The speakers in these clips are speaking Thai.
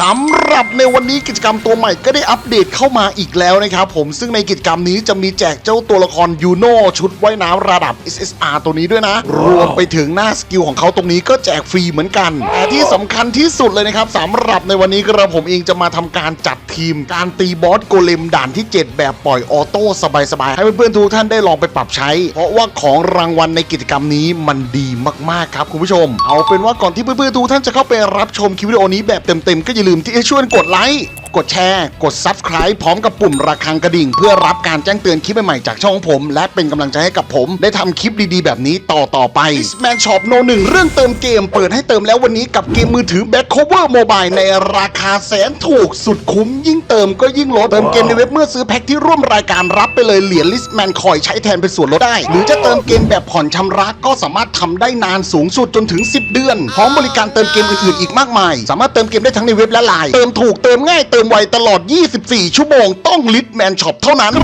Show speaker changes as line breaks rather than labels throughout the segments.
สำหรับในวันนี้กิจกรรมตัวใหม่ก็ได้อัปเดตเข้ามาอีกแล้วนะครับผมซึ่งในกิจกรรมนี้จะมีแจกเจ้าตัวละครยูโน่ชุดว่ายน้ำระดับ SSR ตัวนี้ด้วยนะ รวมไปถึงหน้าสกิลของเขาตรงนี้ก็แจกฟรีเหมือนกัน แต่ที่สำคัญที่สุดเลยนะครับสำหรับในวันนี้กระผมเองจะมาทำการจัดทีม การตีบอสโกเลมด่านที่ 7 แบบปล่อยออโต้สบายๆ ให้เพื่อนๆทุกท่านได้ลองไปปรับใช้ เพราะว่าของรางวัลในกิจกรรมนี้มันดีมากๆครับคุณผู้ชม เอาเป็นว่าก่อนที่เพื่อนๆทุกท่านจะเข้าไปรับชมคลิปวิดีโอนี้แบบเต็มๆก็อย่าลืมที่จะช่วยกดไลค์ กดแชร์ กด Subscribe พร้อมกับปุ่มระฆังกระดิ่ง เพื่อรับการแจ้งเตือนคลิปใหม่ๆจากช่องผม และเป็นกำลังใจให้กับผม ได้ทำคลิปดีๆ แบบนี้ต่อต่อๆไป Man Shop No 1 เรื่องเติมเกม เปิดให้เติมแล้ววันนี้กับเกมมือถือ Back Cover Mobile ในราคาแสนถูกสุดคุ้ม ยิ่งเติมก็ยิ่งลดเติมเกมในเว็บเมื่อซื้อแพ็คที่ร่วมรายการรับไปเลยเหรียญ Listman คอยใช้แทนเป็นส่วนลดได้ หรือจะเติมเกมแบบผ่อนชำระก็สามารถทำได้นานสูงสุดจนถึง 10 เดือนพร้อมบริการเติมเกมอื่นๆอีกมากมาย สามารถเติมเกมได้ทั้งในเว็บและไลน์เติมถูกเติมง่ายเติมไวตลอด 24 ชั่วโมงต้องลิทแมนช็อปเท่านั้น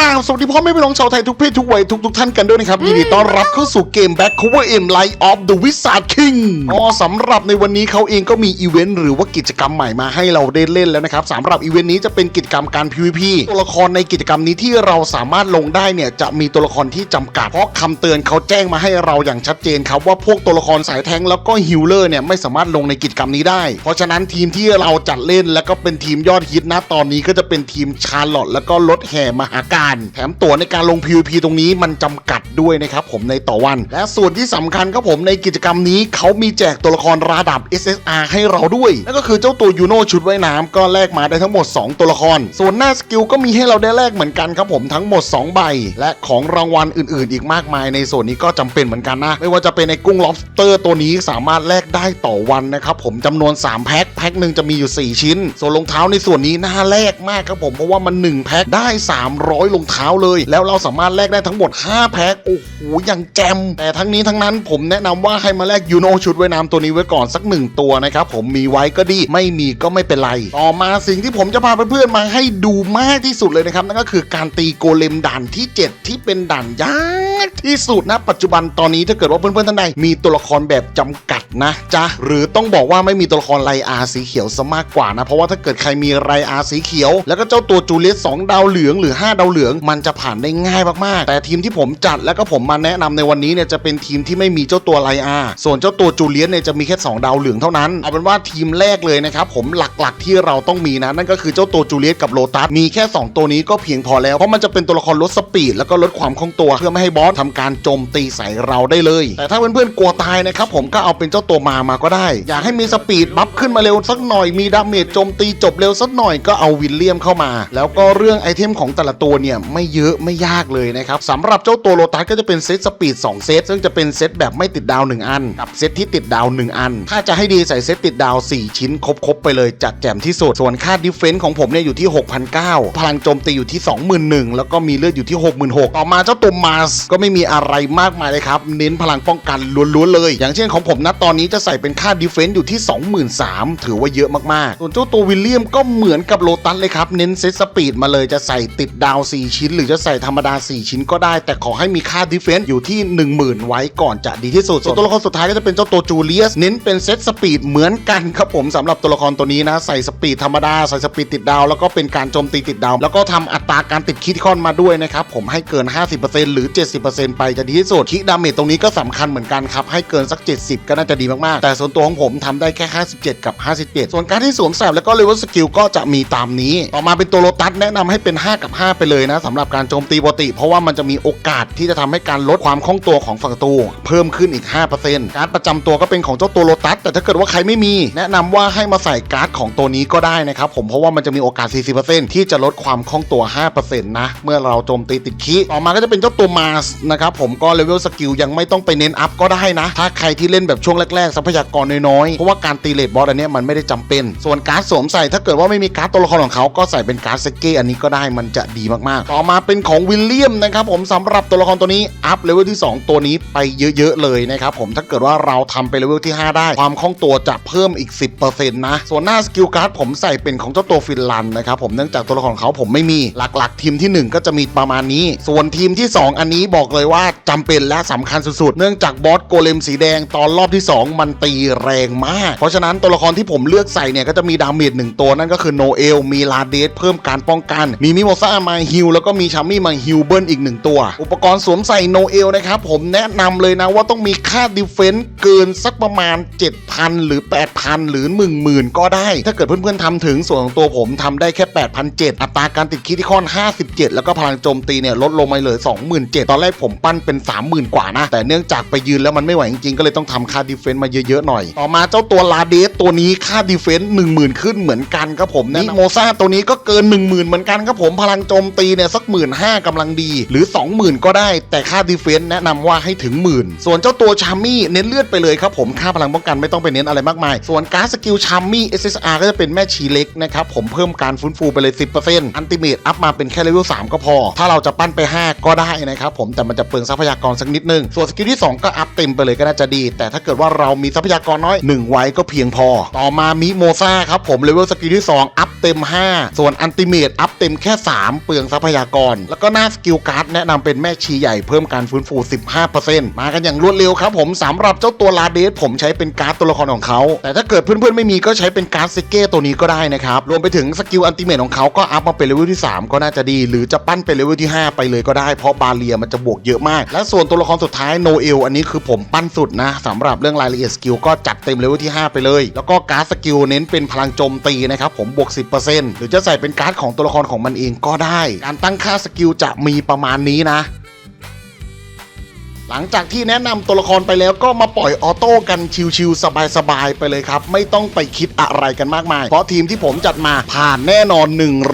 ราบสวัสดีพ่อแม่พี่น้องชาวไทยทุกเพศทุกวัยทุกทุกๆท่านกันด้วยนะครับยินดีต้อนรับเข้าสู่เกม Back Cover M Light of the Wizard King อ๋อสำหรับในวันนี้เขาเองก็มีอีเวนต์หรือว่ากิจกรรมใหม่มาให้เราได้เล่นแล้วนะครับสำหรับอีเวนต์นี้จะเป็นกิจกรรมการ PVP ตัวละครในกิจกรรมนี้ที่เราสามารถลงได้เนี่ยจะมีตัวละครที่จำกัด เพราะคำเตือนเขาแจ้งมาให้เราอย่างชัดเจนครับว่าพวกตัวละครสายแทงค์แล้วก็ฮิลเลอร์เนี่ยไม่สามารถลงในกิจกรรมนี้ได้ เพราะฉะนั้นทีมที่เราจัดเล่นแล้วก็เป็นทีมยอดฮิตนะตอนนี้ก็จะเป็นทีมชาร์ลอตแล้วก็รถแห่มหาการแถมตั๋วในการลง PVP ตรงนี้มันจำกัดด้วยนะครับผมในต่อวัน และส่วนที่สำคัญครับผมในกิจกรรมนี้เขามีแจกตัวละครระดับ SSR ให้เราด้วยนั่นก็คือเจ้าตัวยูโน่ชุดว่ายน้ำก็แลกมาได้ทั้งหมด 2 ตัวละคร ส่วนหน้าสกิลก็มีให้เราได้แลกเหมือนกันครับผมทั้งหมด 2 ใบ และของรางวัลอื่น ๆ อีกมากมายในส่วนนี้ก็จำเป็นเหมือนกันนะ ไม่ว่าจะเป็นในกุ้ง lobster ตัวนี้สามารถแลกได้ต่อวันนะครับผมจำนวน 3 แพ็คแพ็คหนึ่งจะมีอยู่ 4 ชิ้น ส่วนรองเท้าในส่วนนี้น่าแลกมากครับผมเพราะว่ามัน 1 แพ็คได้ 300รองเท้าเลย แล้วเราสามารถแลกได้ทั้งหมด 5 แพ็คโอ้โหยังแจม แต่ทั้งนี้ทั้งนั้นผมแนะนำว่าให้มาแลกยูโนชุดว่ายน้ำตัวนี้ไว้ก่อนสักหนึ่งตัวนะครับผมมีไว้ก็ดีไม่มีก็ไม่เป็นไร ต่อมาสิ่งที่ผมจะพาเพื่อนๆมาให้ดูมากที่สุดเลยนะครับนั่นก็คือการตีโกเลมด่านที่ 7 ที่เป็นด่านยากที่สุดนะปัจจุบันตอนนี้ถ้าเกิดว่าเพื่อนๆท่านใดมีตัวละครแบบจำกัด นะจ๊ะหรือต้องบอกว่าไม่มีตัวละครไลอาสีเขียวซะมากกว่านะ เพราะว่าถ้าเกิดใครมีไรอาสีเขียว แล้วก็เจ้าตัวจูเลียสสองดาวเหลืองหรือ 5 ดาวเหลือง มันจะผ่านได้ง่ายมากๆ แต่ทีมที่ผมจัดแล้วก็ผมมาแนะนำในวันนี้เนี่ยจะเป็นทีมที่ไม่มีเจ้าตัวไลอาส่วนเจ้าตัวจูเลียสเนี่ยจะมีแค่ 2 ดาวเหลืองเท่านั้นเอาเป็นว่าทีมแรกเลยนะครับผมหลักๆที่เราต้องมีนะนั่นก็คือเจ้าตัวจูเลียสกับโลตัสมีแค่ 2 ตัวนี้ก็เพียงพอแล้วเพราะมันจะเป็นตัวละครลดสปีดแล้วก็ลดความคล่องตัวเพื่อไม่ให้บอสทำการโจมตีใส่เราได้เลย แต่ถ้าเพื่อนๆกลัวตายนะครับผมก็เอาเป็นเจ้า้าตัวมามาก็ได้ อยากให้มีสปีดบัฟขึ้นมาเร็วสักหน่อยมีดาเมจโจมตีจบเร็วสักหน่อยก็เอาวิลเลียมเข้ามา แล้วก็เรื่องไอเทมของแต่ละตัวเนี่ยไม่เยอะไม่ยากเลยนะครับสำหรับเจ้าตัวโลตัสก็จะเป็นเซตสปีด2เซตซึ่งจะเป็นเซตแบบไม่ติดดาว 1 อัน กับเซตที่ติดดาว 1 อัน ถ้าจะให้ดีใส่เซตติดดาว 4 ชิ้นครบๆไปเลยจัดแจ่มที่สุด ส่วนค่าดิฟเฟนซ์ของผมเนี่ยอยู่ที่6,900พลังโจมตีอยู่ที่ 21,000แล้วก็มีเลือดอยู่ที่ 66,000ต่อมาเจ้าตัวมาสก็ไม่มีอะไรมากมายเลยครับเน้นพลังป้องกันล้วนๆเลย อย่างเช่นของผมนะตอนนี้จะใส่เป็นค่าดิฟเฟนซ์อยู่ที่ 23,000 ถือว่าเยอะมากๆ ส่วนเจ้าตัววิลเลียมก็เหมือนกับโลตัสเลยครับ เน้นเซตส ปีดมาเลยจะใส่ติดดาว 4 ชิ้น หรือจะใส่ธรรมดา 4 ชิ้นก็ได้ แต่ขอให้มีค่าดิฟเฟนซ์อยู่ที่ 10,000 ไว้ก่อนจะดีที่สุดส่วนตัวละครสุดท้ายก็จะเป็นเจ้าตัวจูเลียสเน้นเป็นเซตสปีดเหมือนกันครับผมสำหรับตัวละครตัวนี้นะใส่สปีดธรรมดาใส่สปีดติดดาว แล้วก็เป็นการโจมตีติดดาว แล้วก็ทำอัตราการติดคิดคอนมาด้วยนะครับผมให้เกิน 50%หรือ 70%ไปจะดีที่สุดคิดดาเมจตรงนี้ก็สำคัญเหมือนกันครับให้เกินสัก 70 ก็น่าจะดีมากๆ แต่ส่วนตัวของผมทำได้แค่ 57 กับ 57 ส่วนการที่สวมใส่แล้วก็เลเวลสกิลก็จะมีตามนี้ ต่อมาเป็นตัวโลตัสแนะนำให้เป็น 5 กับ 5 ไปเลยนะสำหรับการโจมตีปกติ เพราะว่ามันจะมีโอกาสที่จะทำให้การลดความคล่องตัวของฝั่งตรูเพิ่มขึ้นอีก 5%การดประจำตัวก็เป็นของเจ้าตัวโลตัสแต่ถ้าเกิดว่าใครไม่มี แนะนำว่าให้มาใส่การ์ดของตัวนี้ก็ได้นะครับผมเพราะว่ามันจะมีโอกาส 40%ที่จะลดความคล่องตัว 5%นะเมื่อเราโจมตีติดคีต่อมาก็จะเป็นเจ้าตัวมาสนะครับผมก็เลเวลสกิลยังไม่ต้องไปเน้นอัพก็ได้นะ ถ้าใครที่เล่นแบบช่วงแรกๆทรัพยากรน้อยๆเพราะว่าการตีเลดบอสอันนี้มันไม่ได้จำเป็น ส่วนการ์ดสวมใส่ถ้าเกิดว่าไม่มีการ์ดตัวละครของเขาก็ใส่เป็นการ์ดเซเก้อันนี้ก็ได้มันจะดีมากๆ ต่อมาเป็นของวิลเลียมนะครับผมสำหรับตัวละครตัวนี้อัพเลเวลที่ 2 ตัวนี้ไปเยอะๆเลยนะครับผมถ้าเกิดว่าเราทำไปเลเวลที่ 5 ได้ ความคล่องตัวจะเพิ่มอีก 10%นะส่วนหน้าสกิลการ์ดผมใส่เป็นของเจ้าตัวฟินลันนะครับผมเนื่องจากตัวละครเขาผมไม่มีหลักๆ ทีมทีหนึ่1 ก็จะมีประมาณนี้ ส่วนทีมที่ 2 อันนี้บอกเลยว่าจำเป็นและสำคัญสุดๆ เนื่องจากบอสโกเลมสีแดงตอนรอบที่ 2 มันตีแรงมาก เพราะฉะนั้นตัวละครที่ผมเลือกใส่เนี่ยก็จะมีดาเมจหนึ่งตัวนั่นก็คือโนเอลมีลาเดสเพิ่มการป้องกัน มีมิโมซ่ามาฮิลแล้วก็มีชามี่มาฮิลเบิลอีกหนึ่งตัว อุปกรณ์สวมใส่โนเอลนะครับ ผมแนะนำเลยนะว่าต้องมีค่าดิเฟนซ์เกินสักประมาณ 7,000 หรือ 8,000 หรือ 10,000 ก็ได้ ถ้าเกิดเพื่อนๆทำถึงส่วนของตัวผมทำได้แค่ 8,700 อัตราการติดคิดที่ค่อน 57 แล้วก็พลังโจมตีเนี่ยลดลงมาเหลือ27,000 ตอนแรกผมปั้นเป็น 30,000 กว่านะ แต่เนื่องจากไปยืนแล้วมันไม่ไหวจริงๆก็เลยต้องทำค่าดิเฟนซ์มาเยอะๆหน่อย ต่อมาเจ้าตัวลาเดสตัวนี้ค่าดิเฟนซ์10,000 ขึ้นเหมือนกันครับผมนิโมซ่าตัวนี้ก็เกิน10,000 เหมือนกันครับผมพลังโจมตีเนี่ยสัก15,000กำลังดี หรือ 20,000 ก็ได้ แต่ค่าดิเฟนซ์แนะนำว่าให้ถึงหมื่นส่วนเจ้าตัวชามี่เน้นเลือดไปเลยครับผมค่าพลังป้องกันไม่ต้องไปเน้นอะไรมากมาย ส่วนการสกิลชามี่ SSR ก็จะเป็นแม่ชีเล็กนะครับผมเพิ่มการฟื้นฟูไปเลย 10%อันติเมตอัพมาเป็นแค่เลเวล3ก็พอ ถ้าเราจะปั้นไป 5 ก็ได้นะครับผมแต่มันจะเปลืองทรัพยากรสักนิดนึงส่วนสกิลที่ 2 ก็อัพเต็มไปเลยก็น่าจะดี แต่ถ้าเกิดว่าเรามีทรัพยากรน้อย 1 ไว้ก็เพียงพอ ต่อมามิโมซาครับผมเลเวลสกิลที่ 2 อัพเต็ม 5 ส่วนอันติเมตอัพเต็มแค่ 3 เปลืองทรัพยากร แล้วก็หน้าสกิลการ์ดแนะนำเป็นแม่ชีใหญ่เพิ่มการฟื้นฟู 15%มากันอย่างรวดเร็วครับผมสำหรับเจ้าตัวลาเดสผมใช้เป็นการ์ดตัวละครของเขา แต่ถ้าเกิดเพื่อนๆไม่มีก็ใช้เป็นการ์ดเซเก้ตัวนี้ก็ได้นะครับ รวมไปถึงสกิลอันติเมตของเขาก็อัพมาเป็นเลเวลที่ 3 ก็น่าจะดี หรือจะปั้นเป็นเลเวลที่ 5 ไปเลยก็ได้เพราะบาเลียมันจะบวกเยอะมาก และส่วนตัวละครสุดท้ายโนเอลอันนี้คือผมปั้นสุดนะสำหรับเรื่องรายละเอียดสกิลก็จัดเต็มเลเวลที่ 5 ไปเลย แล้วก็การ์ดสกิลเน้นเป็นพลังโจมตีนะครับผมบวก 10%หรือจะใส่เป็นการ์ดของตัวละครของมันเองก็ได้ การตั้งค่าสกิลจะมีประมาณนี้นะ หลังจากที่แนะนำตัวละครไปแล้วก็มาปล่อยออโต้กันชิวๆสบายๆไปเลยครับ ไม่ต้องไปคิดอะไรกันมากมาย เพราะทีมที่ผมจัดมาผ่านแน่นอน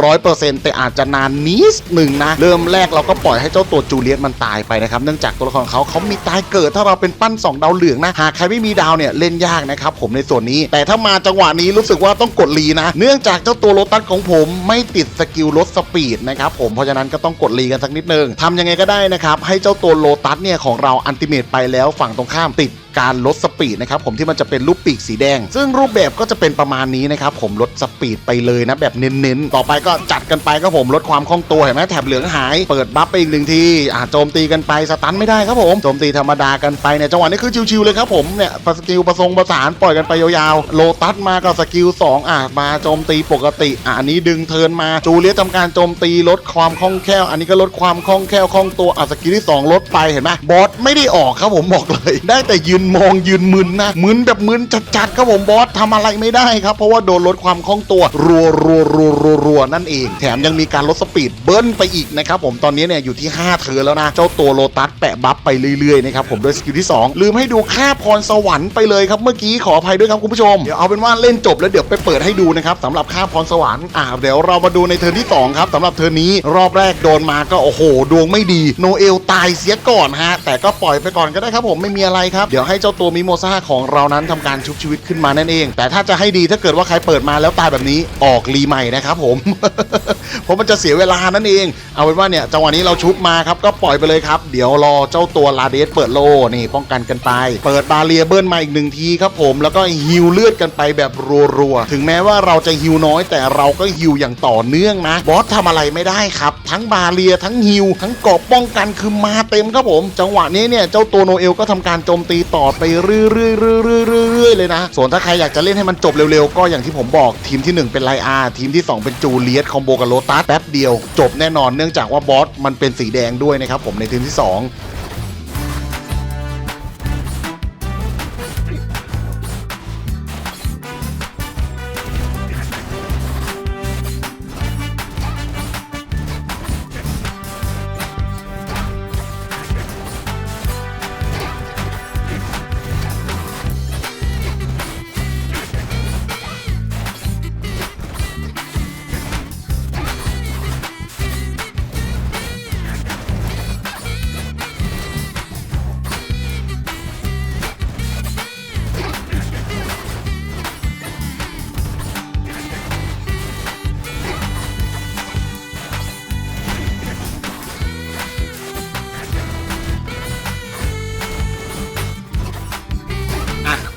100%แต่อาจจะนานนิดหนึ่งนะ เริ่มแรกเราก็ปล่อยให้เจ้าตัวจูเลียตมันตายไปนะครับ เนื่องจากตัวละครเขาเขามีตายเกิดถ้าเราเป็นปั้น 2 ดาวเหลืองนะ หากใครไม่มีดาวเนี่ยเล่นยากนะครับผมในส่วนนี้ แต่ถ้ามาจังหวะนี้รู้สึกว่าต้องกดรีนะ เนื่องจากเจ้าตัวโลตัสของผมไม่ติดสกิลลดสปีดนะครับผมเพราะฉะนั้นก็ต้องกดรีกันสักนิดนึงทำยังไงก็ได้นะครับให้เจ้าตัวโลตัสเนี่ยของเราอันติเมตไปแล้วฝั่งตรงข้ามติด การลดสปีดนะครับผมที่มันจะเป็นรูปปีกสีแดง ซึ่งรูปแบบก็จะเป็นประมาณนี้นะครับผมลดสปีดไปเลยนะแบบเน้นๆ ต่อไปก็จัดกันไปครับผมลดความคล่องตัวเห็นไหมแถบเหลืองหาย เปิดบัฟไปอีกหนึ่งทีอ่าโจมตีกันไปสตันไม่ได้ครับผมโจมตีธรรมดากันไปเนี่ยจังหวะนี้คือชิวๆเลยครับผมเนี่ยสกิลประสงประสานปล่อยกันไปยาวๆโลตัสมาก็สกิล2อะมาโจมตีปกติอะอันนี้ดึงเทินมาจูเลียสทำการโจมตีลดความคล่องแคล่ว อันนี้ก็ลดความคล่องแคล่วคล่องตัวอะสกิลที่สองลดไปเห็นไหมบอสไม่ได้ออกครับผมบอกเลย ได้แต่ยืนมองยืนมึนนะมึนแบบมึนจัดๆครับผมบอสทำอะไรไม่ได้ครับ เพราะว่าโดนลดความคล่องตัว รัวรัวรัวรัวรัวนั่นเอง แถมยังมีการลดสปีดเบิ้ลไปอีกนะครับผมตอนนี้เนี่ยอยู่ที่ 5 เธอแล้วนะ เจ้าตัวโลตัสแปะบัฟไปเรื่อยๆนะครับผมด้วยสกิลที่ 2 ลืมให้ดูค่าพรสวรรค์ไปเลยครับเมื่อกี้ขออภัยด้วยครับคุณผู้ชมเดี๋ยวเอาเป็นว่าเล่นจบแล้วเดี๋ยวไปเปิดให้ดูนะครับสำหรับค่าพรสวรรค์อ่าเดี๋ยวเรามาดูในเทิร์ที่2ครับสำหรับเทิร์นนี้รอบแรกโดนมาก็โอ้โหดวงไม่ดีโนเอลตายเสียก่อนฮะแต่ก็ปล่อยไปก่อนก็ได้ครับผมไม่มีอะไรครับเดี๋ยวให้เจ้าตัวมิโมซ่าของเรานั้นทำการชุบชีวิตขึ้นมานั่นเอง แต่ถ้าจะให้ดีถ้าเกิดว่าใครเปิดมาแล้วตายแบบนี้ออกรีใหม่นะครับผม เพราะมันจะเสียเวลานั่นเอง เอาเป็นว่าเนี่ยจังหวะนี้เราชุบมาครับก็ปล่อยไปเลยครับ เดี๋ยวรอเจ้าตัวลาเดสเปิดโลนี่ป้องกันกันไป เปิดบาเรียเบิร์นมาอีกหนึ่งทีครับผมแล้วก็ฮิวเลือดกันไปแบบรัวๆถึงแม้ว่าเราจะฮิวน้อย แต่เราก็ฮิวอย่างต่อเนื่องนะบอสทำอะไรไม่ได้ครับ ทั้งบาเรียทั้งฮิวทั้งกอบป้องกันคือมาเต็มครับผม จังหวะนี้เนี่ยเจ้าตัวโนเอลก็ทำการโจมตีต่ออไปเรื่อยๆเรื่อยๆเลยนะ ส่วนถ้าใครอยากจะเล่นให้มันจบเร็วๆ ก็อย่างที่ผมบอกทีมที่ 1 เป็นไลอาทีมที่ 2 เป็นจูเลียสคอมโบกับโลตัสแป๊บเดียว จบแน่นอนเนื่องจากว่าบอสมันเป็นสีแดงด้วยนะครับผมในทีมที่ 2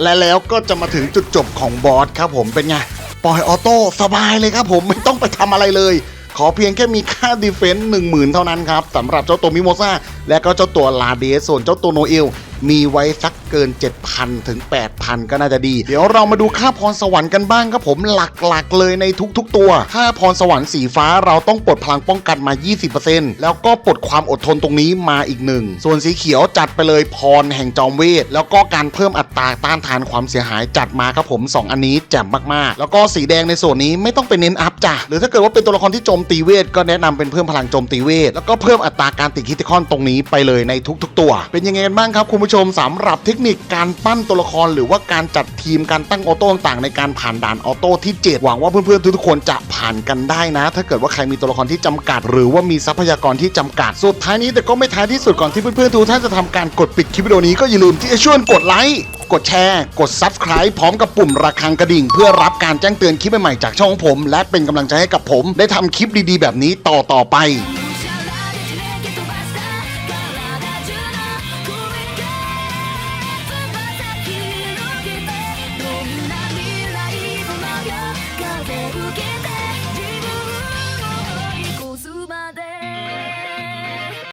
และแล้วก็จะมาถึงจุดจบของบอสครับผมเป็นไงปล่อยออโต้สบายเลยครับผมไม่ต้องไปทำอะไรเลย ขอเพียงแค่มีค่าดีเฟนซ์หนึ่งหมื่นเท่านั้นครับสำหรับเจ้าตัวมิโมซาและก็เจ้าตัวลาเดสส่วนเจ้าตัวโนเอล มีไว้สักเกิน 7,000 ถึง 8,000 ก็น่าจะดี เดี๋ยวเรามาดูค่าพรสวรรค์กันบ้างครับผมหลักๆ เลยในทุกๆ ตัว ค่าพรสวรรค์สีฟ้าเราต้องปลดพลังป้องกันมา 20%แล้วก็ปลดความอดทนตรงนี้มาอีกหนึ่ง ส่วนสีเขียวจัดไปเลยพรแห่งจอมเวท แล้วก็การเพิ่มอัตราต้านทานความเสียหายจัดมาครับผม 2 อันนี้แจ่มมากๆ แล้วก็สีแดงในส่วนนี้ไม่ต้องไปเน้นอัพจ้ะ หรือถ้าเกิดว่าเป็นตัวละครที่โจมตีเวท ก็แนะนำเป็นเพิ่มพลังโจมตีเวท แล้วก็เพิ่มอัตราการติดคิติคอนตรงนี้ไปเลยในทุก ๆ ตัว เป็นยังไงกันบ้างครับคุณผู้ชมสำหรับเทคนิคการปั้นตัวละคร หรือว่าการจัดทีมการตั้งออโต้ต่างๆในการผ่านด่านออโต้ที่ 7 หวังว่าเพื่อนๆทุกๆคนจะผ่านกันได้นะ ถ้าเกิดว่าใครมีตัวละครที่จำกัด หรือว่ามีทรัพยากรที่จำกัดสุดท้ายนี้แต่ก็ไม่ท้ายที่สุดก่อนที่เพื่อนๆทุกท่านจะทำการกดปิดคลิปวิดีโอนี้ก็อย่าลืมที่จะช่วยกดไลค์กดแชร์ กด Subscribe พร้อมกับปุ่มระฆังกระดิ่ง เพื่อรับการแจ้งเตือนคลิปใหม่ๆจากช่องผม และเป็นกำลังใจให้กับผม ได้ทำคลิปดีๆ แบบนี้ต่อๆไป